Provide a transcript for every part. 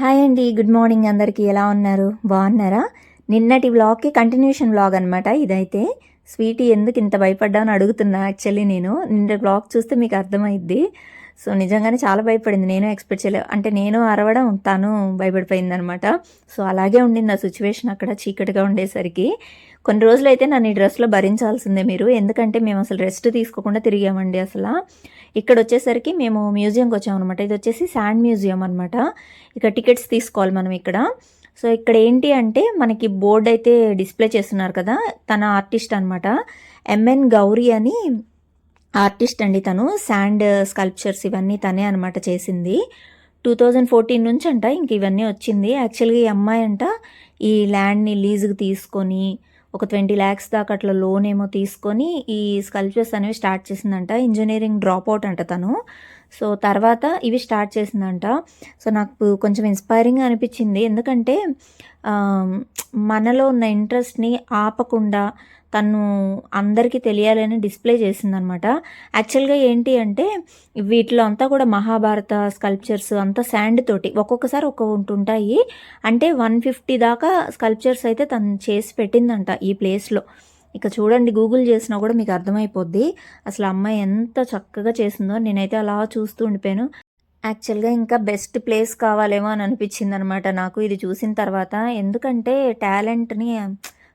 Hi అండి good morning అందరికీ. ఎలా ఉన్నారు? బాగున్నారా? నిన్నటి వ్లాగ్కి కంటిన్యూషన్ వ్లాగ్ అనమాట ఇదైతే. స్వీటీ ఎందుకు ఇంత భయపడ్డా అని అడుగుతున్నా యాక్చువల్లీ నేను. నిన్న వ్లాగ్ చూస్తే మీకు అర్థమైద్ది. సో నిజంగానే చాలా భయపడింది. నేను ఎక్స్పెక్ట్ చేయలేదు అంటే నేను అరవడం తను భయపడిపోయింది అనమాట సో అలాగే ఉండింది ఆ సిచ్యువేషన్ అక్కడ చీకటిగా ఉండేసరికి. కొన్ని రోజులైతే నన్ను ఈ డ్రెస్లో భరించాల్సిందే మీరు. ఎందుకంటే మేము అసలు రెస్ట్ తీసుకోకుండా తిరిగామండి అసలు. ఇక్కడ వచ్చేసరికి మేము మ్యూజియంకి వచ్చామన్నమాట ఇది వచ్చేసి శాండ్ మ్యూజియం అనమాట ఇక టికెట్స్ తీసుకోవాలి మనం ఇక్కడ. సో ఇక్కడ ఏంటి అంటే మనకి బోర్డ్ అయితే డిస్ప్లే చేస్తున్నారు కదా తన ఆర్టిస్ట్ అనమాట ఎంఎన్ గౌరీ అని ఆర్టిస్ట్ అండి తను. శాండ్ స్కల్ప్చర్స్ ఇవన్నీ తనే అనమాట చేసింది. టూ థౌజండ్ ఫోర్టీన్ నుంచి అంట ఇంక ఇవన్నీ వచ్చింది. యాక్చువల్గా ఈ అమ్మాయి అంట ఈ ల్యాండ్ని లీజుకి తీసుకొని ఒక ట్వంటీ ల్యాక్స్ దాకా అట్లా లోన్ ఏమో తీసుకొని ఈ స్కల్ప్చర్స్ అనేవి స్టార్ట్ చేసిందంట. ఇంజనీరింగ్ డ్రాప్ అవుట్ అంట తను. సో తర్వాత ఇవి స్టార్ట్ చేసిందంట. సో నాకు కొంచెం ఇన్స్పైరింగ్ అనిపించింది. ఎందుకంటే మనలో ఉన్న ఇంట్రెస్ట్ని ఆపకుండా తను అందరికీ తెలియాలని డిస్ప్లే చేసిందనమాట. యాక్చువల్గా ఏంటి అంటే వీటిలో అంతా కూడా మహాభారత స్కల్ప్చర్స్ అంతా శాండ్ తోటి ఒక్కొక్కసారి ఒక్కొక్కటి ఉంటాయి అంటే వన్ ఫిఫ్టీ దాకా స్కల్ప్చర్స్ అయితే తను చేసి పెట్టిందంట ఈ ప్లేస్లో. ఇక చూడండి గూగుల్ చేసినా కూడా మీకు అర్థమైపోద్ది. అసలు అమ్మాయి ఎంత చక్కగా చేసిందో నేనైతే అలా చూస్తూ ఉండిపోయాను. యాక్చువల్గా ఇంకా బెస్ట్ ప్లేస్ కావాలేమో అని అనిపించింది అనమాట నాకు ఇది చూసిన తర్వాత. ఎందుకంటే టాలెంట్ని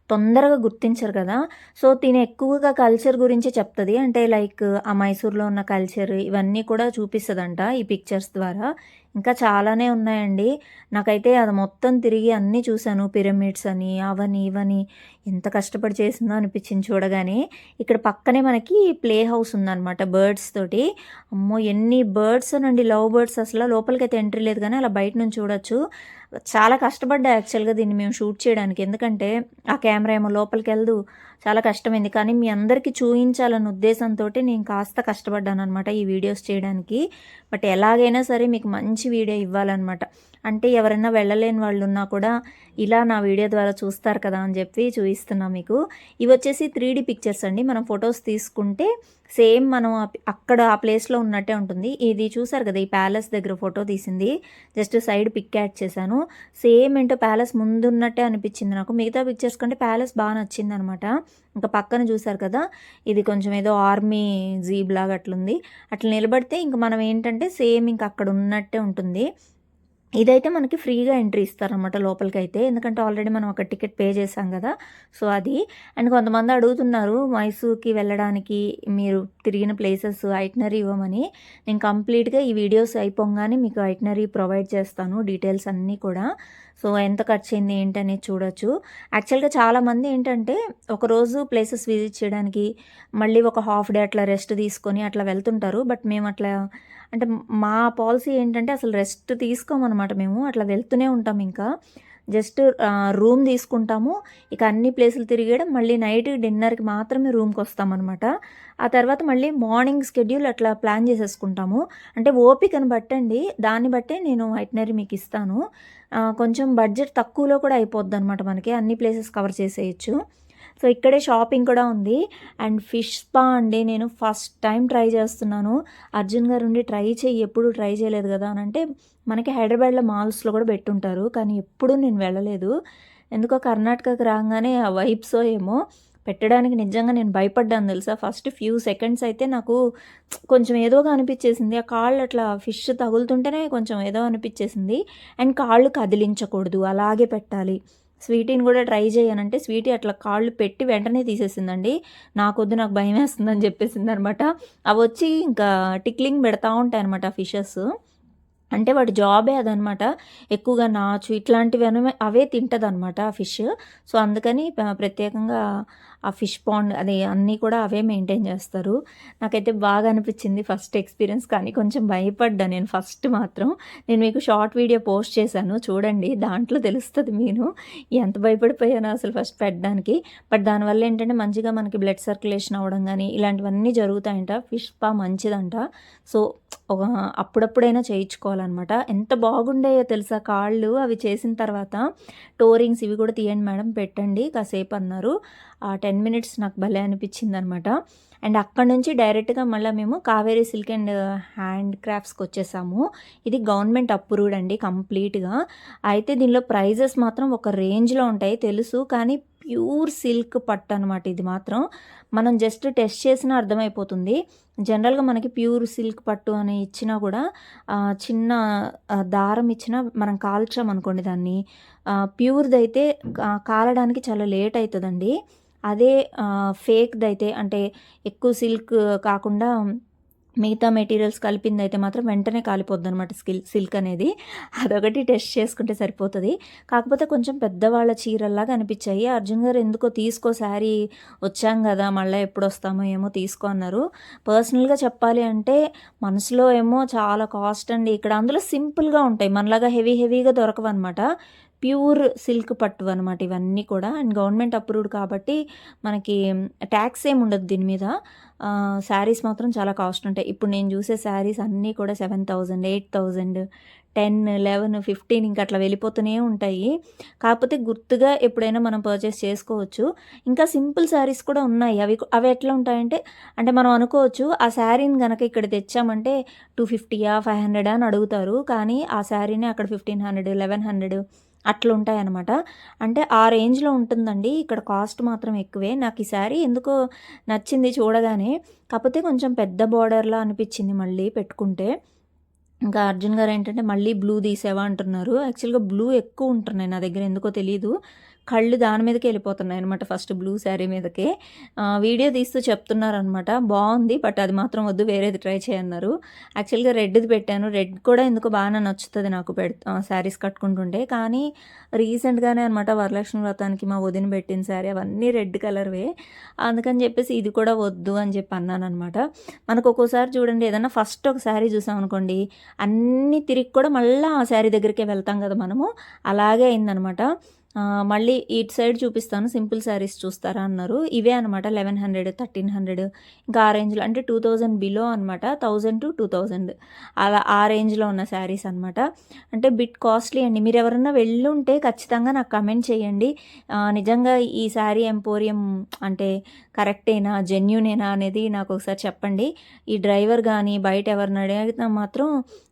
తొందరగా గుర్తించరు కదా. సో తిని ఎక్కువగా కల్చర్ గురించి చెప్తుంది. అంటే లైక్ ఆ మైసూర్లో ఉన్న కల్చర్ ఇవన్నీ కూడా చూపిస్తుందంట ఈ పిక్చర్స్ ద్వారా. ఇంకా చాలానే ఉన్నాయండి. నాకైతే అది మొత్తం తిరిగి అన్నీ చూశాను. పిరమిడ్స్ అని అవని ఇవని. ఎంత కష్టపడి చేసిందో అనిపించింది చూడగానే. ఇక్కడ పక్కనే మనకి ప్లే హౌస్ ఉందన్నమాట బర్డ్స్ తోటి. అమ్మో ఎన్ని బర్డ్స్ అండి లవ్ బర్డ్స్. అసలు లోపలికైతే ఎంట్రీ లేదు కానీ అలా బయట నుంచి చూడొచ్చు. చాలా కష్టపడ్డా యాక్చువల్గా దీన్ని మేము షూట్ చేయడానికి. ఎందుకంటే ఆ కెమెరా ఏమో లోపలికి వెళ్దు. చాలా కష్టమైంది. కానీ మీ అందరికీ చూపించాలన్న ఉద్దేశంతో నేను కాస్త కష్టపడ్డాను అనమాట ఈ వీడియోస్ చేయడానికి. బట్ ఎలాగైనా సరే మీకు మంచి వీడియో ఇవ్వాలన్నమాట. అంటే ఎవరైనా వెళ్ళలేని వాళ్ళు ఉన్నా కూడా ఇలా నా వీడియో ద్వారా చూస్తారు కదా అని చెప్పి చూపిస్తున్నా మీకు. ఇవి వచ్చేసి త్రీ పిక్చర్స్ అండి. మనం ఫొటోస్ తీసుకుంటే సేమ్ మనం అక్కడ ఆ ప్లేస్లో ఉన్నట్టే ఉంటుంది. ఇది చూసారు కదా ఈ ప్యాలెస్ దగ్గర ఫోటో తీసింది. జస్ట్ సైడ్ పిక్ యాడ్ చేశాను. సేమ్ ఏంటో ప్యాలెస్ ముందున్నట్టే అనిపించింది నాకు. మిగతా పిక్చర్స్ కంటే ప్యాలెస్ బాగా నచ్చింది అనమాట ఇంకా పక్కన చూసారు కదా ఇది కొంచెం ఏదో ఆర్మీ జీబ్ లాగా అట్లుంది. అట్లా నిలబడితే ఇంక మనం ఏంటంటే సేమ్ ఇంకా అక్కడ ఉన్నట్టే ఉంటుంది. ఇదైతే మనకి ఫ్రీగా ఎంట్రీ ఇస్తారనమాట లోపలికి అయితే ఎందుకంటే ఆల్రెడీ మనం ఒక టికెట్ పే చేసాం కదా. సో అది. అండ్ కొంతమంది అడుగుతున్నారు మైసూర్కి వెళ్ళడానికి మీరు తిరిగిన ప్లేసెస్ ఐటనరీ ఇవ్వమని. నేను కంప్లీట్గా ఈ వీడియోస్ అయిపోగానే మీకు ఐటనరీ ప్రొవైడ్ చేస్తాను డీటెయిల్స్ అన్నీ కూడా. సో ఎంత ఖర్చు అయింది ఏంటనేది చూడొచ్చు. యాక్చువల్గా చాలామంది ఏంటంటే ఒకరోజు ప్లేసెస్ విజిట్ చేయడానికి మళ్ళీ ఒక హాఫ్ డే అట్లా రెస్ట్ తీసుకొని అట్లా వెళ్తుంటారు. బట్ మేము అట్లా అంటే మా పాలసీ ఏంటంటే అసలు రెస్ట్ తీసుకోమన్నమాట మేము. అట్లా వెళ్తూనే ఉంటాం ఇంకా. జస్ట్ రూమ్ తీసుకుంటాము. ఇక అన్ని ప్లేసులు తిరిగేయడం మళ్ళీ నైట్ డిన్నర్కి మాత్రమే రూమ్కి వస్తామన్నమాట. ఆ తర్వాత మళ్ళీ మార్నింగ్ స్కెడ్యూల్ అట్లా ప్లాన్ చేసేసుకుంటాము. అంటే ఓపికను బట్టండి. దాన్ని బట్టే నేను ఐటనరీ మీకు ఇస్తాను. కొంచెం బడ్జెట్ తక్కువలో కూడా అయిపోద్ది అనమాట మనకి. అన్ని ప్లేసెస్ కవర్ చేసేయచ్చు. సో ఇక్కడే షాపింగ్ కూడా ఉంది. అండ్ ఫిష్ స్పా అండి నేను ఫస్ట్ టైం ట్రై చేస్తున్నాను. అర్జున్ గారు ఉండి ట్రై చేయి ఎప్పుడు ట్రై చేయలేదు కదా అని అంటే మనకి హైదరాబాద్లో మాల్స్లో కూడా పెట్టుంటారు కానీ ఎప్పుడూ నేను వెళ్ళలేదు. ఎందుకో కర్ణాటకకి రాగానే ఆ వైబ్సో ఏమో. పెట్టడానికి నిజంగా నేను భయపడ్డాను తెలుసా? ఫస్ట్ ఫ్యూ సెకండ్స్ అయితే నాకు కొంచెం ఏదోగా అనిపించేసింది. ఆ కాళ్ళు అట్లా ఫిష్ తగులుతుంటేనే కొంచెం ఏదో అనిపించేసింది. అండ్ కాళ్ళు కదిలించకూడదు అలాగే పెట్టాలి. స్వీటీని కూడా ట్రై చేయనంటే స్వీటీ అట్లా కాళ్ళు పెట్టి వెంటనే తీసేసిందండి. నాకొద్దు నాకు భయం వేస్తుందని చెప్పేసింది అనమాట అవి వచ్చి ఇంకా టిక్లింగ్ పెడతా ఉంటాయి అనమాట ఫిషెస్. అంటే వాడి జాబే అదనమాట. ఎక్కువగా నాచు ఇట్లాంటివి అనమే అవే తింటుంది అనమాట ఆ ఫిష్. సో అందుకని ప్రత్యేకంగా ఆ ఫిష్ పాండ్ అది అన్నీ కూడా అవే మెయింటైన్ చేస్తారు. నాకైతే బాగా అనిపించింది ఫస్ట్ ఎక్స్పీరియన్స్ కానీ కొంచెం భయపడ్డా నేను ఫస్ట్ మాత్రం. నేను మీకు షార్ట్ వీడియో పోస్ట్ చేశాను చూడండి దాంట్లో తెలుస్తుంది నేను ఎంత భయపడిపోయాను అసలు ఫస్ట్ పెట్టడానికి. బట్ దానివల్ల ఏంటంటే మంచిగా మనకి బ్లడ్ సర్క్యులేషన్ అవ్వడం కానీ ఇలాంటివన్నీ జరుగుతాయంట. ఫిష్ పా మంచిదంట. సో అప్పుడప్పుడైనా చేయించుకోవాలన్నమాట. ఎంత బాగుండేయో తెలుసా? కాళ్ళు అవి చేసిన తర్వాత టోరింగ్స్ ఇవి కూడా తీయండి మేడం పెట్టండి కాసేపు అన్నారు. ఆ టెన్ మినిట్స్ నాకు భలే అనిపించింది అనమాట అండ్ అక్కడ నుంచి డైరెక్ట్గా మళ్ళీ మేము కావేరీ సిల్క్ అండ్ హ్యాండ్ క్రాఫ్ట్స్కి వచ్చేసాము. ఇది గవర్నమెంట్ అప్రూవ్డ్ అండి కంప్లీట్గా. అయితే దీనిలో ప్రైజెస్ మాత్రం ఒక రేంజ్లో ఉంటాయి తెలుసు. కానీ ప్యూర్ సిల్క్ పట్టు అనమాట ఇది మాత్రం. మనం జస్ట్ టెస్ట్ చేసినా అర్థమైపోతుంది. జనరల్గా మనకి ప్యూర్ సిల్క్ పట్టు అని ఇచ్చినా కూడా చిన్న దారం ఇచ్చినా మనం కాల్చాం అనుకోండి దాన్ని. ప్యూర్ది అయితే కాలడానికి చాలా లేట్ అవుతుందండి అదే ఫేక్ది అయితే అంటే ఎక్కువ సిల్క్ కాకుండా మిగతా మెటీరియల్స్ కలిపింది అయితే మాత్రం వెంటనే కాలిపోద్ది అనమాట స్కిల్ సిల్క్ అనేది. అదొకటి టెస్ట్ చేసుకుంటే సరిపోతుంది. కాకపోతే కొంచెం పెద్దవాళ్ళ చీరల్లాగా అనిపించాయి. అర్జున్ గారు ఎందుకో తీసుకో శారీ వచ్చాం కదా మళ్ళీ ఎప్పుడు వస్తామో ఏమో తీసుకో అన్నారు. పర్సనల్గా చెప్పాలి అంటే మనసులో ఏమో చాలా కాస్ట్ అండి. ఇక్కడ అందులో సింపుల్గా ఉంటాయి. మనలాగా హెవీ హెవీగా దొరకవు అనమాట ప్యూర్ సిల్క్ పట్టు అనమాట ఇవన్నీ కూడా. అండ్ గవర్నమెంట్ అప్రూవ్డ్ కాబట్టి మనకి ట్యాక్స్ ఏమి ఉండదు దీని మీద. శారీస్ మాత్రం చాలా కాస్ట్ ఉంటాయి. ఇప్పుడు నేను చూసే శారీస్ అన్నీ కూడా seven thousand eight thousand ten eleven fifteen ఇంకా అట్లా వెళ్ళిపోతూనే ఉంటాయి. కాకపోతే గుర్తుగా ఎప్పుడైనా మనం పర్చేస్ చేసుకోవచ్చు. ఇంకా సింపుల్ శారీస్ కూడా ఉన్నాయి. అవి అవి ఎట్లా ఉంటాయంటే అంటే మనం అనుకోవచ్చు ఆ శారీని కనుక ఇక్కడ తెచ్చామంటే టూ ఫిఫ్టీయా ఫైవ్ హండ్రెడా అని అడుగుతారు. కానీ ఆ శారీని అక్కడ ఫిఫ్టీన్ హండ్రెడ్ లెవెన్ హండ్రెడ్ అట్లా ఉంటాయన్నమాట అంటే ఆ రేంజ్లో ఉంటుందండి. ఇక్కడ కాస్ట్ మాత్రం ఎక్కువే. నాకు ఈ శారీ ఎందుకో నచ్చింది చూడగానే. కాకపోతే కొంచెం పెద్ద బార్డర్లా అనిపించింది మళ్ళీ పెట్టుకుంటే. ఇంకా అర్జున్ గారు ఏంటంటే మళ్ళీ బ్లూ తీసేవా అంటున్నారు. యాక్చువల్గా బ్లూ ఎక్కువ ఉంటున్నాయి నా దగ్గర. ఎందుకో తెలియదు కళ్ళు దాని మీదకే వెళ్ళిపోతున్నాయి అనమాట ఫస్ట్ బ్లూ శారీ మీదకే. వీడియో తీస్తూ చెప్తున్నారు అనమాట బాగుంది బట్ అది మాత్రం వద్దు వేరేది ట్రై చేయన్నారు. యాక్చువల్గా రెడ్ది పెట్టాను. రెడ్ కూడా ఎందుకు బాగానే నచ్చుతుంది నాకు పెడ్ శారీస్ కట్టుకుంటుంటే. కానీ రీసెంట్గానే అనమాట వరలక్ష్మి వ్రతానికి మా వదిన పెట్టిన శారీ అవన్నీ రెడ్ కలర్వే. అందుకని చెప్పేసి ఇది కూడా వద్దు అని చెప్పి అన్నాను అనమాట మనకు ఒక్కోసారి చూడండి ఏదన్నా ఫస్ట్ ఒక శారీ చూసాం అనుకోండి అన్నీ తిరిగి కూడా మళ్ళీ ఆ శారీ దగ్గరికే వెళ్తాం కదా మనము. అలాగే అయిందనమాట మళ్ళీ ఇటు సైడ్ చూపిస్తాను సింపుల్ శారీస్ చూస్తారా అన్నారు. ఇవే అనమాట లెవెన్ హండ్రెడ్ థర్టీన్ హండ్రెడ్ ఇంకా ఆ రేంజ్లో అంటే టూ థౌజండ్ బిలో అనమాట థౌజండ్ టు టూ థౌజండ్. అలా ఆ రేంజ్లో ఉన్న శారీస్ అనమాట అంటే బిట్ కాస్ట్లీ అండి. మీరు ఎవరన్నా వెళ్ళుంటే ఖచ్చితంగా నాకు కమెంట్ చేయండి. నిజంగా ఈ శారీ ఎంపోరియం అంటే కరెక్టేనా జెన్యునేనా అనేది నాకు ఒకసారి చెప్పండి. ఈ డ్రైవర్ కానీ బయట ఎవరిని అడిగితే మాత్రం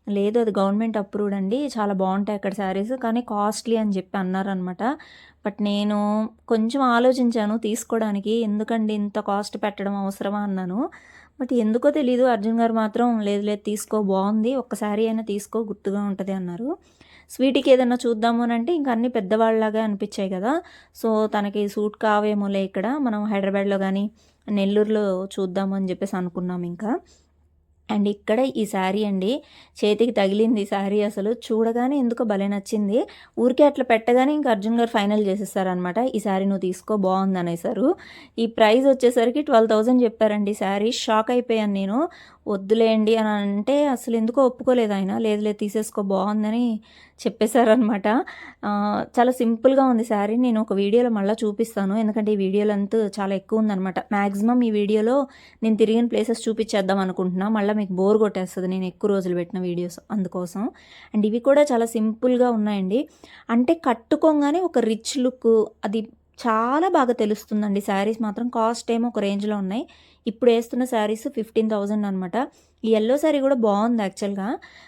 లేదు అది గవర్నమెంట్ అప్రూవ్డ్ అండి. చాలా బాగుంటాయి అక్కడ శారీస్. కానీ కాస్ట్లీ అని చెప్పి అన్నారనమాట బట్ నేను కొంచెం ఆలోచించాను తీసుకోవడానికి. ఎందుకండి ఇంత కాస్ట్ పెట్టడం అవసరమా అన్నాను. బట్ ఎందుకో తెలీదు. అర్జున్ గారు మాత్రం లేదు లేదు తీసుకో బాగుంది. ఒక్కసారి అయినా తీసుకో గుర్తుగా ఉంటుంది అన్నారు. స్వీటీకి ఏదైనా చూద్దాము అని అంటే ఇంకా అన్ని పెద్దవాళ్ళలాగా అనిపించాయి కదా. సో తనకి సూట్ కావేమోలే ఇక్కడ. మనం హైదరాబాద్లో కానీ నెల్లూరులో చూద్దాము అని చెప్పేసి అనుకున్నాం ఇంకా. అండ్ ఇక్కడ ఈ శారీ అండి చేతికి తగిలింది ఈ శారీ అసలు. చూడగానే ఎందుకో భలే నచ్చింది. ఊరికే అట్లా పెట్టగానే ఇంకా అర్జున్ గారు ఫైనల్ చేసేస్తారనమాట ఈ శారీ నువ్వు తీసుకో బాగుంది అనేసారు ఈ ప్రైస్ వచ్చేసరికి ట్వెల్వ్ థౌజండ్ చెప్పారండి శారీ. షాక్ అయిపోయాను నేను. వద్దులేండి అని అంటే అసలు ఎందుకో ఒప్పుకోలేదు ఆయన. లేదు లేదు తీసేసుకో బాగుందని చెప్పేశారనమాట చాలా సింపుల్గా ఉంది శారీ. నేను ఒక వీడియోలో మళ్ళీ చూపిస్తాను. ఎందుకంటే ఈ వీడియోలు అంతా చాలా ఎక్కువ ఉందనమాట మ్యాక్సిమం ఈ వీడియోలో నేను తిరిగిన ప్లేసెస్ చూపించేద్దాం అనుకుంటున్నా. మళ్ళీ మీకు బోర్ కొట్టేస్తుంది. నేను ఎక్కువ రోజులు పెట్టిన వీడియోస్ అందుకోసం. అండ్ ఇవి కూడా చాలా సింపుల్గా ఉన్నాయండి. అంటే కట్టుకోగానే ఒక రిచ్ లుక్ అది చాలా బాగా తెలుస్తుందండి. శారీస్ మాత్రం కాస్ట్ ఏమో ఒక రేంజ్లో ఉన్నాయి. ఇప్పుడు వేస్తున్న శారీస్ ఫిఫ్టీన్ థౌజండ్ అనమాట ఈ ఎల్లో శారీ కూడా బాగుంది యాక్చువల్గా.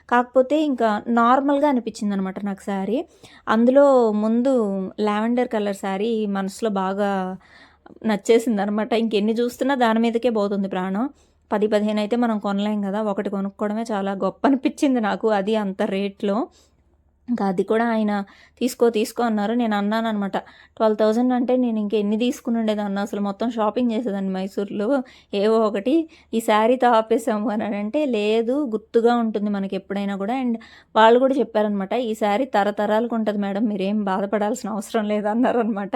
కాకపోతే ఇంకా నార్మల్గా అనిపించింది అనమాట నాకు శారీ. అందులో ముందు లావెండర్ కలర్ శారీ మనసులో బాగా నచ్చేసింది అనమాట ఇంకెన్ని చూస్తున్నా దాని మీదకే పోతుంది ప్రాణం. పది పదిహేను అయితే మనం కొనలేం కదా. ఒకటి కొనుక్కోవడమే చాలా గొప్ప అనిపించింది నాకు అది అంత రేట్లో. ఇంకా అది కూడా ఆయన తీసుకో తీసుకో అన్నారు. నేను అన్నాను అనమాట ట్వెల్వ్ థౌజండ్ అంటే నేను ఇంక ఎన్ని తీసుకుని ఉండేదాన్ని? అసలు మొత్తం షాపింగ్ చేసేదాన్ని మైసూర్లో. ఏవో ఒకటి. ఈ శారీతో ఆపేసాము అని అంటే లేదు గుర్తుగా ఉంటుంది మనకి ఎప్పుడైనా కూడా. అండ్ వాళ్ళు కూడా చెప్పారనమాట ఈ శారీ తరతరాలకు ఉంటుంది మేడం. మీరేం బాధపడాల్సిన అవసరం లేదన్నారు అనమాట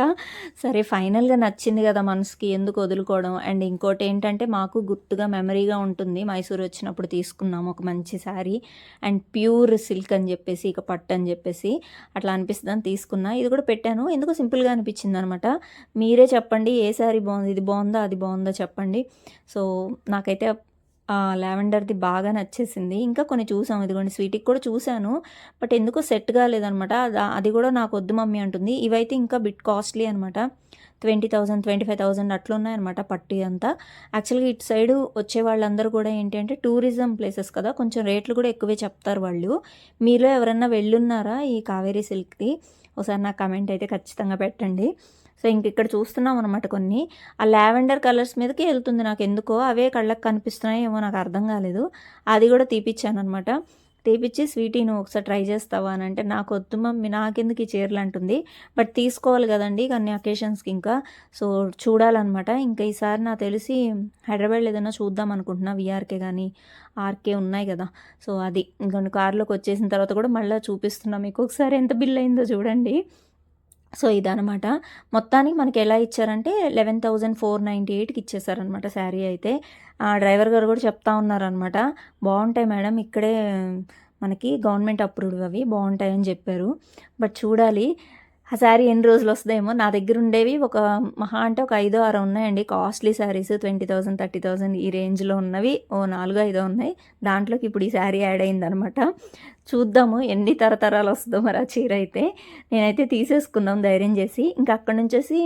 సరే ఫైనల్గా నచ్చింది కదా మనసుకి ఎందుకు వదులుకోవడం. అండ్ ఇంకోటి ఏంటంటే మాకు గుర్తుగా మెమరీగా ఉంటుంది. మైసూర్ వచ్చినప్పుడు తీసుకున్నాము ఒక మంచి శారీ. అండ్ ప్యూర్ సిల్క్ అని చెప్పేసి ఇక పట్టు అని చెప్పేసి అట్లా అనిపిస్తుంది అని తీసుకున్నా. ఇది కూడా పెట్టాను. ఎందుకు సింపుల్గా అనిపించింది అనమాట మీరే చెప్పండి. ఏ శారీ బాగుంది? ఇది బాగుందా? అది బాగుందా? చెప్పండి. సో నాకైతే లావెండర్ది బాగా నచ్చేసింది. ఇంకా కొన్ని చూసాం. ఇదిగోండి స్వీట్కి కూడా చూశాను బట్ ఎందుకో సెట్ కాలేదనమాట. అది అది కూడా నాకు వద్దు మమ్మీ అంటుంది. ఇవైతే ఇంకా బిట్ కాస్ట్లీ అనమాట. Twenty thousand twenty five thousand అట్లా ఉన్నాయన్నమాట పట్టు అంతా. యాక్చువల్గా ఇటు సైడు వచ్చే వాళ్ళందరూ కూడా ఏంటంటే టూరిజం ప్లేసెస్ కదా కొంచెం రేట్లు కూడా ఎక్కువే చెప్తారు వాళ్ళు. మీలో ఎవరన్నా వెళ్ళున్నారా ఈ కావేరీ సిల్క్ది? ఒకసారి నాకు కమెంట్ అయితే ఖచ్చితంగా పెట్టండి. సో ఇంక ఇక్కడ చూస్తున్నాం అనమాట కొన్ని. ఆ లావెండర్ కలర్స్ మీదకి వెళ్తుంది నాకు ఎందుకో అవే కళ్ళకి కనిపిస్తున్నాయి ఏమో నాకు అర్థం కాలేదు. అది కూడా తీపిచ్చాను అనమాట తీపిచ్చి స్వీటీ నువ్వు ఒకసారి ట్రై చేస్తావా అని అంటే నాకు వద్దు మమ్మీ నాకెందుకు ఈ చీరలు అంటుంది. బట్ తీసుకోవాలి కదండి కొన్ని అకేషన్స్కి ఇంకా. సో చూడాలన్నమాట. ఇంకా ఈసారి నాకు తెలిసి హైదరాబాద్లో ఏదైనా చూద్దాం అనుకుంటున్నా విఆర్కే కానీ ఆర్కే ఉన్నాయి కదా. సో అది. ఇంకా కార్లోకి వచ్చేసిన తర్వాత కూడా మళ్ళీ చూపిస్తున్నా మీకు. ఒకసారి ఎంత బిల్ అయిందో చూడండి. సో ఇదనమాట మొత్తానికి మనకి ఎలా ఇచ్చారంటే లెవెన్ థౌజండ్ ఫోర్ నైంటీ ఎయిట్కి ఇచ్చేసారనమాట శారీ అయితే. ఆ డ్రైవర్ గారు కూడా చెప్తా ఉన్నారనమాట బాగుంటాయి మేడం ఇక్కడే మనకి గవర్నమెంట్ అప్రూవ్డ్ అవి బాగుంటాయని చెప్పారు. బట్ చూడాలి ఆ శారీ ఎన్ని రోజులు వస్తుందేమో? నా దగ్గర ఉండేవి ఒక మహా అంటే ఒక ఐదో ఆరో ఉన్నాయండి. Costly saris twenty thousand thirty thousand ఈ రేంజ్లో ఉన్నవి. ఓ నాలుగో ఐదో ఉన్నాయి. దాంట్లోకి ఇప్పుడు ఈ శారీ యాడ్ అయిందనమాట చూద్దాము ఎన్ని తరతరాలు వస్తుందో మరి ఆ చీర అయితే. నేనైతే తీసేసుకున్నాం ధైర్యం చేసి. ఇంకా అక్కడ నుంచేసి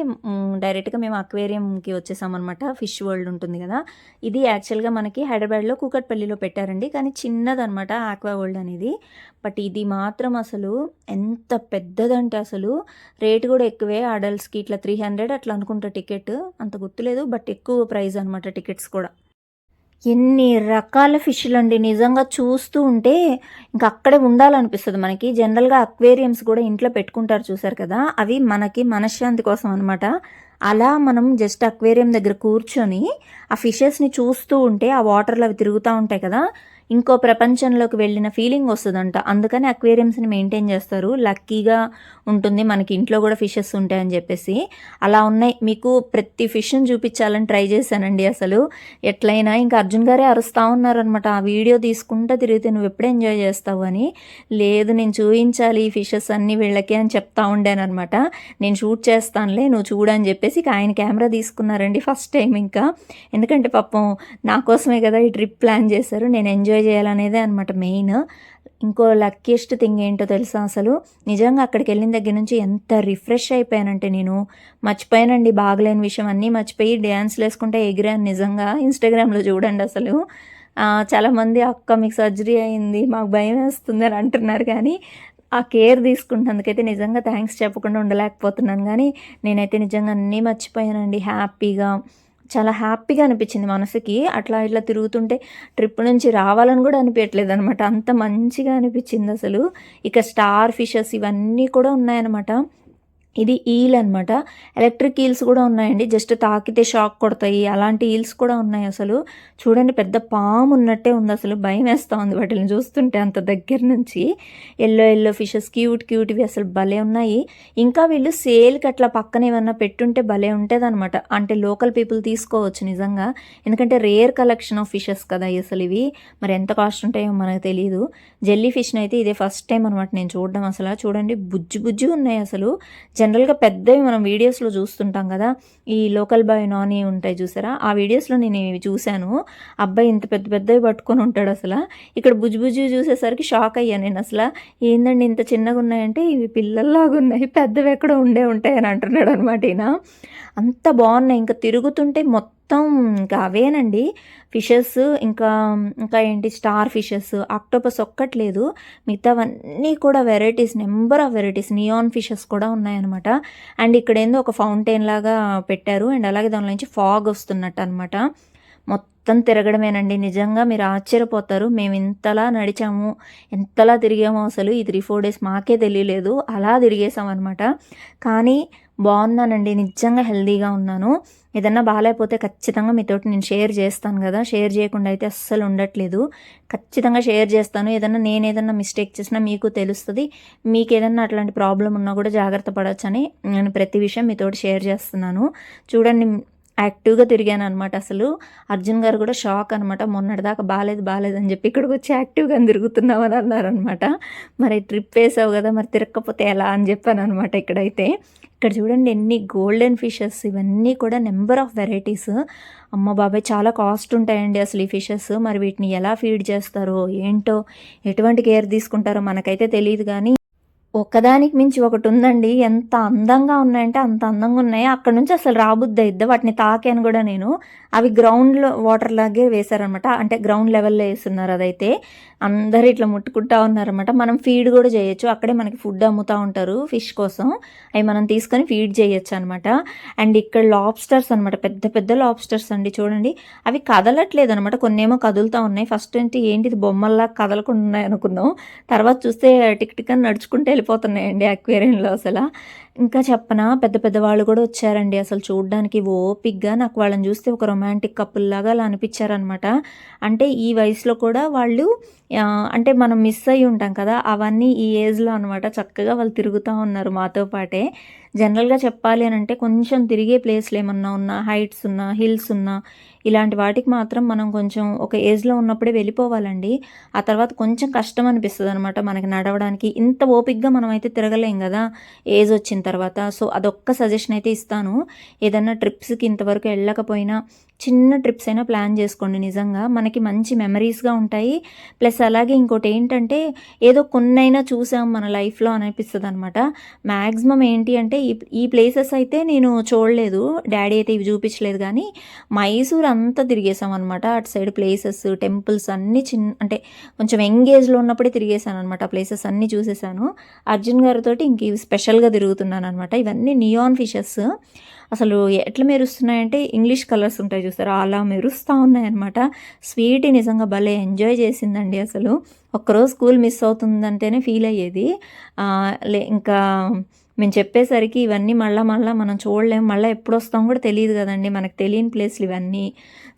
డైరెక్ట్గా మేము అక్వేరియంకి వచ్చేసామన్నమాట. ఫిష్ వరల్డ్ ఉంటుంది కదా. ఇది యాక్చువల్గా మనకి హైదరాబాద్లో కూకట్పల్లిలో పెట్టారండి. కానీ చిన్నదనమాట ఆక్వా వరల్డ్ అనేది. బట్ ఇది మాత్రం అసలు ఎంత పెద్దదంటే అసలు రేట్ కూడా ఎక్కువే. అడల్ట్స్కి ఇట్లా త్రీ హండ్రెడ్ అట్లా అనుకుంటా టికెట్ అంత గుర్తులేదు బట్ ఎక్కువ ప్రైస్ అనమాట టికెట్స్ కూడా. ఎన్ని రకాల ఫిష్లు అండి. నిజంగా చూస్తూ ఉంటే ఇంకా అక్కడే ఉండాలనిపిస్తుంది మనకి. జనరల్గా అక్వేరియమ్స్ కూడా ఇంట్లో పెట్టుకుంటారు చూసారు కదా. అవి మనకి మనశ్శాంతి కోసం అనమాట అలా మనం జస్ట్ అక్వేరియం దగ్గర కూర్చొని ఆ ఫిషెస్ని చూస్తూ ఉంటే ఆ వాటర్లో అవి తిరుగుతూ ఉంటాయి కదా. ఇంకో ప్రపంచంలోకి వెళ్ళిన ఫీలింగ్ వస్తుందంట. అందుకని అక్వేరియంస్ని మెయింటైన్ చేస్తారు. లక్కీగా ఉంటుంది. మనకి ఇంట్లో కూడా ఫిషెస్ ఉంటాయని చెప్పేసి. అలా ఉన్నాయి. మీకు ప్రతి ఫిష్ని చూపించాలని ట్రై చేశానండి అసలు. ఎట్లయినా ఇంకా అర్జున్ గారే అరుస్తూ ఉన్నారనమాట ఆ వీడియో తీసుకుంటా తిరిగితే నువ్వు ఎప్పుడు ఎంజాయ్ చేస్తావు అని. లేదు నేను చూపించాలి ఈ ఫిషెస్ అన్నీ వీళ్ళకి అని చెప్తా ఉండానమాట నేను షూట్ చేస్తానులే నువ్వు చూడని చెప్పేసి ఇక ఆయన కెమెరా తీసుకున్నారండి ఫస్ట్ టైం ఇంకా. ఎందుకంటే పాపం నా కోసమే కదా ఈ ట్రిప్ ప్లాన్ చేశారు. నేను ఎంజాయ్ ఎంజాయ్ చేయాలనేదే అనమాట మెయిన్. ఇంకో లక్కీస్ట్ థింగ్ ఏంటో తెలుసా అసలు? నిజంగా అక్కడికి వెళ్ళిన దగ్గర నుంచి ఎంత రిఫ్రెష్ అయిపోయానంటే నేను. మర్చిపోయానండి బాగలేని విషయం అన్నీ మర్చిపోయి డ్యాన్స్లు వేసుకుంటే ఎగిరాను నిజంగా ఇన్స్టాగ్రామ్లో చూడండి అసలు. చాలామంది అక్క మీకు సర్జరీ అయింది మాకు భయం వేస్తుంది అని అంటున్నారు కానీ ఆ కేర్ తీసుకుంటున్నందుకైతే నిజంగా థ్యాంక్స్ చెప్పకుండా ఉండలేకపోతున్నాను. కానీ నేనైతే నిజంగా అన్నీ మర్చిపోయానండి. హ్యాపీగా చాలా హ్యాపీగా అనిపించింది మనసుకి. అట్లా ఇట్లా తిరుగుతుంటే ట్రిప్ నుంచి రావాలని కూడా అనిపించట్లేదు అనమాట అంత మంచిగా అనిపించింది అసలు. ఇక స్టార్ ఫిషెస్ ఇవన్నీ కూడా ఉన్నాయన్నమాట. ఇది ఈల్ అనమాట ఎలక్ట్రిక్ ఈల్స్ కూడా ఉన్నాయండి. జస్ట్ తాకితే షాక్ కొడతాయి. అలాంటి ఈల్స్ కూడా ఉన్నాయి అసలు. చూడండి పెద్ద పాము ఉన్నట్టే ఉంది అసలు. భయం వేస్తూ ఉంది వాటిని చూస్తుంటే అంత దగ్గర నుంచి. ఎల్లో ఎల్లో ఫిషెస్ క్యూట్ క్యూట్వి అసలు భలే ఉన్నాయి. ఇంకా వీళ్ళు సేల్కి అట్లా పక్కన ఏమన్నా పెట్టుంటే భలే ఉంటుంది అనమాట అంటే లోకల్ పీపుల్ తీసుకోవచ్చు నిజంగా. ఎందుకంటే రేర్ కలెక్షన్ ఆఫ్ ఫిషెస్ కదా అసలు ఇవి. మరి ఎంత కాస్ట్ ఉంటాయో మనకు తెలియదు జెల్లీ ఫిష్ని అయితే ఇదే ఫస్ట్ టైం అనమాట నేను చూడడం అసలు. చూడండి బుజ్జు బుజ్జు ఉన్నాయి అసలు. జనరల్గా పెద్దవి మనం వీడియోస్లో చూస్తుంటాం కదా ఈ లోకల్ బాయ్ నాని ఉంటాయి చూసారా? ఆ వీడియోస్లో నేను ఇవి చూశాను. అబ్బాయి ఇంత పెద్ద పెద్దవి పట్టుకొని ఉంటాడు అసలు. ఇక్కడ బుజ్జు బుజ్జు చూసేసరికి షాక్ అయ్యాను నేను అసలు. ఏందండి ఇంత చిన్నగా ఉన్నాయంటే ఇవి పిల్లల్లాగా ఉన్నాయి పెద్దవి ఎక్కడ ఉండే ఉంటాయి అని అంటున్నాడు అనమాట ఈయన. అంత బాగున్నాయి. ఇంకా తిరుగుతుంటే మొత్తం మొత్తం ఇంకా అవేనండి. ఫిషెస్ ఇంకా ఇంకా ఏంటి స్టార్ ఫిషెస్ ఆక్టోపస్ ఒక్కట్లేదు మిగతావన్నీ కూడా varieties number of varieties neon fishes కూడా ఉన్నాయన్నమాట. అండ్ ఇక్కడ ఏందో ఒక ఫౌంటైన్ లాగా పెట్టారు. అండ్ అలాగే దానిలోంచి ఫాగ్ వస్తున్నట్టు అనమాట మొత్తం తిరగడమేనండి. నిజంగా మీరు ఆశ్చర్యపోతారు. మేము ఇంతలా నడిచాము ఎంతలా తిరిగామో అసలు. ఈ త్రీ ఫోర్ డేస్ మాకే తెలియలేదు. అలా తిరిగేసాం అనమాట కానీ బాగున్నానండి నిజంగా హెల్దీగా ఉన్నాను. ఏదన్నా బాగాలేకపోతే ఖచ్చితంగా మీతోటి నేను షేర్ చేస్తాను కదా. షేర్ చేయకుండా అయితే అస్సలు ఉండట్లేదు. ఖచ్చితంగా షేర్ చేస్తాను. ఏదన్నా నేను ఏదన్నా మిస్టేక్ చేసినా మీకు తెలుస్తుంది. మీకు ఏదన్నా అట్లాంటి ప్రాబ్లం ఉన్నా కూడా జాగ్రత్త పడవచ్చని నేను ప్రతి విషయం మీతోటి షేర్ చేస్తున్నాను. చూడండి యాక్టివ్గా తిరిగాను అనమాట అసలు. అర్జున్ గారు కూడా షాక్ అనమాట మొన్నటిదాకా బాగాలేదు బాగాలేదు అని చెప్పి ఇక్కడికి వచ్చి యాక్టివ్గా తిరుగుతున్నావు అని అన్నారనమాట మరి ట్రిప్ వేసావు కదా మరి తిరగకపోతే ఎలా? అని చెప్పాను అనమాట ఇక్కడైతే. ఇక్కడ చూడండి ఎన్ని గోల్డెన్ ఫిషెస్ ఇవన్నీ కూడా నెంబర్ ఆఫ్ వెరైటీస్. అమ్మ బాబాయ్ చాలా కాస్ట్ ఉంటాయండి అసలు ఈ ఫిషెస్. మరి వీటిని ఎలా ఫీడ్ చేస్తారో ఏంటో ఎటువంటి కేర్ తీసుకుంటారో మనకైతే తెలియదు కానీ ఒకదానికి మించి ఒకటి ఉందండి ఎంత అందంగా ఉన్నాయంటే అంత అందంగా ఉన్నాయి. అక్కడ నుంచి అసలు రాబుద్ది అయిద్ది వాటిని తాకాను కూడా నేను. అవి గ్రౌండ్లో వాటర్ లాగే వేశారనమాట అంటే గ్రౌండ్ లెవెల్లో వేస్తున్నారు అదైతే. అందరు ఇట్లా ముట్టుకుంటా ఉన్నారనమాట మనం ఫీడ్ కూడా చేయొచ్చు. అక్కడే మనకి ఫుడ్ అమ్ముతూ ఉంటారు ఫిష్ కోసం. అవి మనం తీసుకొని ఫీడ్ చేయొచ్చు అనమాట అండ్ ఇక్కడ లాబ్స్టర్స్ అనమాట పెద్ద పెద్ద లాబ్స్టర్స్ అండి. చూడండి. అవి కదలట్లేదు అనమాట కొన్నేమో కదులుతూ ఉన్నాయి. ఫస్ట్ ఏంటి ఏంటిది బొమ్మల్లా కదలకుండా ఉన్నాయి అనుకున్నాం తర్వాత చూస్తే టిక్ టిక్ అని నడుచుకుంటే వెళ్ళిపోతున్నాయండి అక్వేరియంలో అసలు. ఇంకా చెప్పనా పెద్ద పెద్ద వాళ్ళు కూడా వచ్చారండి అసలు చూడడానికి. ఓపిక్గా నాకు వాళ్ళని చూస్తే ఒక రొమాంటిక్ కపుల్ లాగా అలా అనిపించారనమాట అంటే ఈ వయసులో కూడా వాళ్ళు అంటే మనం మిస్ అయ్యి ఉంటాం కదా అవన్నీ ఈ ఏజ్లో అనమాట చక్కగా వాళ్ళు తిరుగుతూ ఉన్నారు మాతో పాటే. జనరల్గా చెప్పాలి అని అంటే కొంచెం తిరిగే ప్లేస్లు ఏమన్నా ఉన్నా హైట్స్ ఉన్నా హిల్స్ ఉన్నా ఇలాంటి వాటికి మాత్రం మనం కొంచెం ఒక ఏజ్లో ఉన్నప్పుడే వెళ్ళిపోవాలండి. ఆ తర్వాత కొంచెం కష్టం అనిపిస్తుంది అనమాట మనకి నడవడానికి. ఇంత ఓపిక్గా మనం అయితే తిరగలేం కదా ఏజ్ వచ్చిన తర్వాత. సో అదొక్క సజెషన్ అయితే ఇస్తాను. ఏదన్నా ట్రిప్స్కి ఇంతవరకు వెళ్ళకపోయినా చిన్న ట్రిప్స్ అయినా ప్లాన్ చేసుకోండి. నిజంగా మనకి మంచి మెమరీస్గా ఉంటాయి. ప్లస్ అలాగే ఇంకోటి ఏంటంటే ఏదో కొన్నైనా చూసాం మన లైఫ్లో అనిపిస్తుంది అనమాట మ్యాక్సిమం ఏంటి అంటే ఈ ఈ ప్లేసెస్ అయితే నేను చూడలేదు. డాడీ అయితే ఇవి చూపించలేదు కానీ మైసూర్ అంతా తిరిగేసాం అనమాట అటు సైడ్ ప్లేసెస్ టెంపుల్స్ అన్నీ చిన్న అంటే కొంచెం ఎంగేజ్లో ఉన్నప్పుడే తిరిగేసాను అనమాట ప్లేసెస్ అన్నీ చూసేసాను. అర్జున్ గారితో ఇంక ఇవి స్పెషల్గా తిరుగుతున్నాను అనమాట ఇవన్నీ నియాన్ ఫిషెస్ అసలు ఎట్లా మెరుస్తున్నాయంటే ఇంగ్లీష్ కలర్స్ ఉంటాయి చూస్తారా అలా మెరుస్తూ ఉన్నాయన్నమాట. స్వీట్ నిజంగా భలే ఎంజాయ్ చేసిందండి అసలు. ఒక్కరోజు స్కూల్ మిస్ అవుతుందంటేనే ఫీల్ అయ్యేది. లే ఇంకా మేము చెప్పేసరికి ఇవన్నీ మళ్ళీ మళ్ళీ మనం చూడలేం. మళ్ళీ ఎప్పుడు వస్తాం కూడా తెలియదు కదండి. మనకు తెలియని ప్లేస్లు ఇవన్నీ.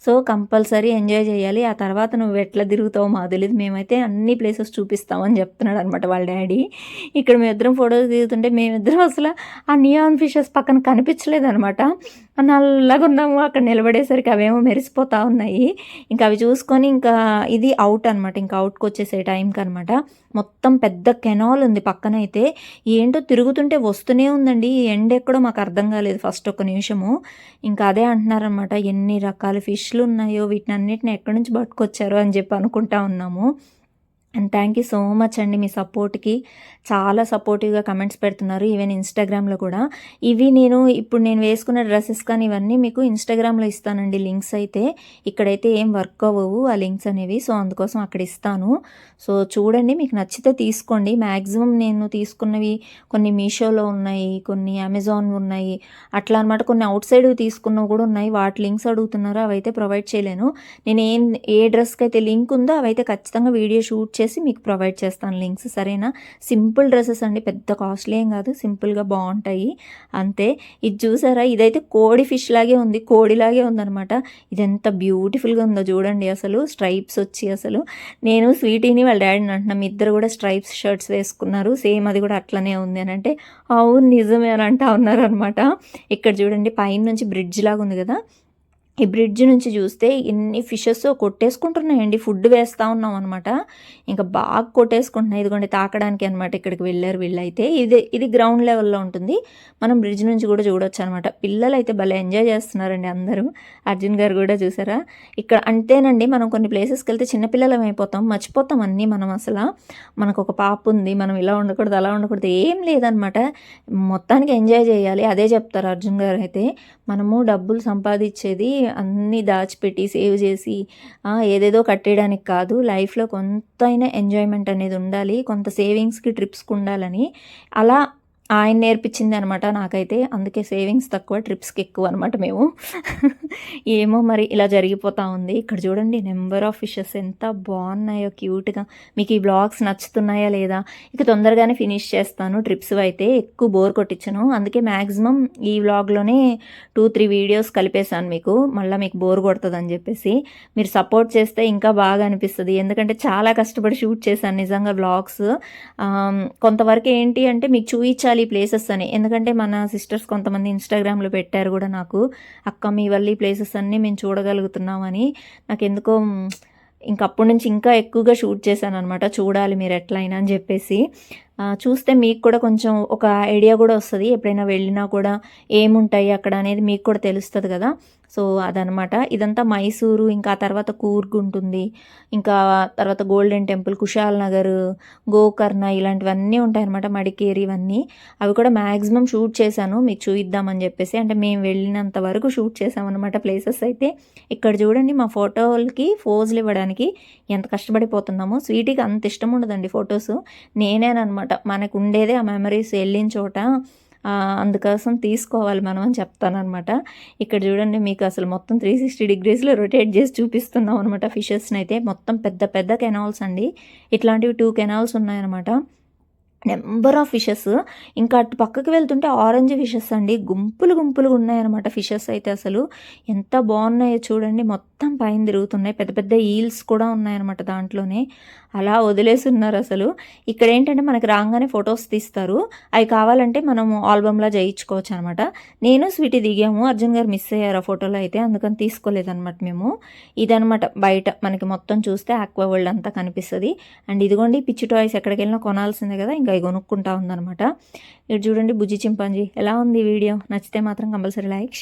సో కంపల్సరీ ఎంజాయ్ చేయాలి. ఆ తర్వాత నువ్వు ఎట్లా తిరుగుతావో మాకు తెలియదు మేమైతే అన్ని ప్లేసెస్ చూపిస్తామని చెప్తున్నాడు అనమాట వాళ్ళ డాడీ. ఇక్కడ మేమిద్దరం ఫొటోస్ దిగుతుంటే మేమిద్దరం అసలు ఆ నియాన్ ఫిషెస్ పక్కన కనిపించలేదు అనమాట నల్లగా ఉన్నాము అక్కడ నిలబడేసరికి అవేమో మెరిసిపోతా ఉన్నాయి. ఇంకా అవి చూసుకొని ఇంకా ఇది అవుట్ అనమాట ఇంకా అవుట్కి వచ్చేసే టైంకి అనమాట మొత్తం పెద్ద కెనాల్ ఉంది పక్కన అయితే ఏంటో తిరుగుతుంటే వస్తూనే ఉందండి. ఈ ఎండ ఎక్కడో మాకు అర్థం కాలేదు ఫస్ట్ ఒక నిమిషము. ఇంకా అదే అంటున్నారనమాట ఎన్ని రకాల ఫిష్లు ఉన్నాయో వీటిని అన్నిటిని ఎక్కడి నుంచి పట్టుకొచ్చారో అని చెప్పి అనుకుంటా ఉన్నాము. And thank you so much అండి మీ సపోర్ట్కి. చాలా సపోర్టివ్గా కమెంట్స్ పెడుతున్నారు ఈవెన్ ఇన్స్టాగ్రామ్లో కూడా. ఇవి నేను ఇప్పుడు నేను వేసుకున్న డ్రెస్సెస్ కానీ ఇవన్నీ మీకు ఇన్స్టాగ్రామ్లో ఇస్తానండి లింక్స్ అయితే. ఇక్కడైతే ఏం వర్క్ అవ్వవు ఆ లింక్స్ అనేవి సో అందుకోసం అక్కడ ఇస్తాను. సో చూడండి మీకు నచ్చితే తీసుకోండి. మ్యాక్సిమం నేను తీసుకున్నవి కొన్ని మీషోలో ఉన్నాయి కొన్ని అమెజాన్ ఉన్నాయి. అట్లా అనమాట కొన్ని అవుట్ సైడ్ తీసుకున్నవి కూడా ఉన్నాయి. వాటి లింక్స్ అడుగుతున్నారు అవైతే ప్రొవైడ్ చేయలేను. నేను ఏం ఏ డ్రెస్కి అయితే లింక్ ఉందో అవైతే ఖచ్చితంగా వీడియో షూట్ చేసి మీకు ప్రొవైడ్ చేస్తాను లింక్స్ సరేనా? సింపుల్ డ్రెస్సెస్ అండి పెద్ద కాస్ట్లీ ఏం కాదు సింపుల్గా బాగుంటాయి. అంతే. ఇది చూసారా? ఇదైతే కోడి ఫిష్ లాగే ఉంది కోడిలాగే ఉందనమాట ఇది ఎంత బ్యూటిఫుల్గా ఉందో చూడండి అసలు స్ట్రైప్స్ వచ్చి అసలు. నేను స్వీటీని వాళ్ళ డాడీని అంటున్నాం ఇద్దరు కూడా స్ట్రైప్స్ షర్ట్స్ వేసుకున్నారు సేమ్ అది కూడా అట్లనే ఉంది అని అంటే అవును నిజమే అని అంటా ఉన్నారనమాట ఇక్కడ చూడండి పైన నుంచి బ్రిడ్జ్ లాగా ఉంది కదా ఈ బ్రిడ్జ్ నుంచి చూస్తే ఎన్ని ఫిషెస్ కొట్టేసుకుంటున్నాయండి. ఫుడ్ వేస్తూ ఉన్నాం అనమాట ఇంకా బాగా కొట్టేసుకుంటున్నాయి. ఇదిగోండి తాకడానికి అనమాట ఇక్కడికి వెళ్ళారు వీళ్ళైతే. ఇది ఇది గ్రౌండ్ లెవెల్లో ఉంటుంది. మనం బ్రిడ్జ్ నుంచి కూడా చూడొచ్చు అనమాట పిల్లలు అయితే భలే ఎంజాయ్ చేస్తున్నారండి అందరూ. అర్జున్ గారు కూడా చూసారా? ఇక్కడ అంతేనండి. మనం కొన్ని ప్లేసెస్కి వెళ్తే చిన్నపిల్లలం అయిపోతాం. మర్చిపోతాం అన్నీ మనం అసలు. మనకు ఒక పాప ఉంది. మనం ఇలా ఉండకూడదు అలా ఉండకూడదు. ఏం లేదనమాట మొత్తానికి ఎంజాయ్ చేయాలి. అదే చెప్తారు అర్జున్ గారు అయితే. మనము డబ్బులు సంపాదించేది అన్నీ దాచిపెట్టి సేవ్ చేసి ఏదేదో కట్టేయడానికి కాదు లైఫ్లో కొంత అయినా ఎంజాయ్మెంట్ అనేది ఉండాలి కొంత సేవింగ్స్కి ట్రిప్స్కి ఉండాలని. అలా ఆయన నేర్పించింది అనమాట నాకైతే. అందుకే సేవింగ్స్ తక్కువ ట్రిప్స్కి ఎక్కువ అనమాట మేము. ఏమో మరి ఇలా జరిగిపోతూ ఉంది. ఇక్కడ చూడండి నెంబర్ ఆఫ్ ఫిషెస్ ఎంత బాగున్నాయో క్యూట్గా. మీకు ఈ బ్లాగ్స్ నచ్చుతున్నాయా లేదా? ఇక తొందరగానే ఫినిష్ చేస్తాను. ట్రిప్స్ అయితే ఎక్కువ బోర్ కొట్టించను. అందుకే మ్యాక్సిమం ఈ వ్లాగ్లోనే టూ త్రీ వీడియోస్ కలిపేశాను మీకు. మళ్ళీ మీకు బోర్ కొడుతుంది అని చెప్పేసి. మీరు సపోర్ట్ చేస్తే ఇంకా బాగా అనిపిస్తుంది. ఎందుకంటే చాలా కష్టపడి షూట్ చేశాను నిజంగా బ్లాగ్స్ కొంతవరకు ఏంటి అంటే మీకు చూపించాలి ఈ ప్లేసెస్ అని. ఎందుకంటే మన సిస్టర్స్ కొంతమంది ఇన్స్టాగ్రామ్లో పెట్టారు కూడా నాకు అక్క మీ వల్ల ఈ ప్లేసెస్ అన్నీ మేము చూడగలుగుతున్నామని. నాకు ఎందుకో మ్, ఇంక అప్పటి నుంచి ఇంకా ఎక్కువగా షూట్ చేశాను అనమాట చూడాలి మీరు ఎట్లయినా అని చెప్పేసి. చూస్తే మీకు కూడా కొంచెం ఒక ఐడియా కూడా వస్తుంది. ఎప్పుడైనా వెళ్ళినా కూడా ఏముంటాయి అక్కడ అనేది మీకు కూడా తెలుస్తుంది కదా. సో అదనమాట ఇదంతా మైసూరు ఇంకా ఆ తర్వాత కూర్గ్ ఉంటుంది. ఇంకా తర్వాత గోల్డెన్ టెంపుల్ కుషాల్ నగర్ గోకర్ణ ఇలాంటివన్నీ ఉంటాయన్నమాట మడికేరి ఇవన్నీ. అవి కూడా మ్యాక్సిమం షూట్ చేశాను. మీకు చూయిద్దామని చెప్పేసి. అంటే మేము వెళ్ళినంత వరకు షూట్ చేసామన్నమాట ప్లేసెస్ అయితే. ఇక్కడ చూడండి మా ఫోటోలకి ఫోజులు ఇవ్వడానికి ఎంత కష్టపడిపోతున్నామో. స్వీటీకి అంత ఇష్టం ఉండదండి ఫొటోస్. నేనేనమాట మనకు ఉండేదే ఆ మెమరీస్ వెళ్ళిన చోట అందుకోసం తీసుకోవాలి మనం అని చెప్తానమాట ఇక్కడ చూడండి మీకు అసలు మొత్తం త్రీ సిక్స్టీ డిగ్రీస్లో రొటేట్ చేసి చూపిస్తున్నాం అనమాట ఫిషెస్ని అయితే మొత్తం పెద్ద పెద్ద కెనాల్స్ అండి. ఇట్లాంటివి టూ కెనాల్స్ ఉన్నాయన్నమాట నెంబర్ ఆఫ్ ఫిషెస్. ఇంకా అటు పక్కకి వెళ్తుంటే ఆరెంజ్ ఫిషెస్ అండి. గుంపులు గుంపులుగా ఉన్నాయన్నమాట ఫిషెస్ అయితే అసలు. ఎంత బాగున్నాయో చూడండి. మొత్తం పైన తిరుగుతున్నాయి. పెద్ద పెద్ద ఈల్స్ కూడా ఉన్నాయన్నమాట దాంట్లోనే. అలా వదిలేసి ఉన్నారు అసలు. ఇక్కడ ఏంటంటే మనకి రాగానే ఫొటోస్ తీస్తారు. అవి కావాలంటే మనం ఆల్బమ్లా చేయించుకోవచ్చు అనమాట నేను స్వీటీ దిగాము. అర్జున్ గారు మిస్ అయ్యారు ఆ ఫోటోలో అయితే. అందుకని తీసుకోలేదన్నమాట మేము. ఇదనమాట బయట మనకి మొత్తం చూస్తే ఆక్వా వరల్డ్ అంతా కనిపిస్తుంది. అండ్ ఇదిగోండి పిచ్చి టాయ్స్ ఎక్కడికి వెళ్ళినా కొనాల్సిందే కదా. ఇంకా అవి కొనుక్కుంటా ఉందన్నమాట. ఇటు చూడండి బుజ్జి చింపాంజీ. ఎలా ఉంది వీడియో? నచ్చితే మాత్రం కంపల్సరీ లైక్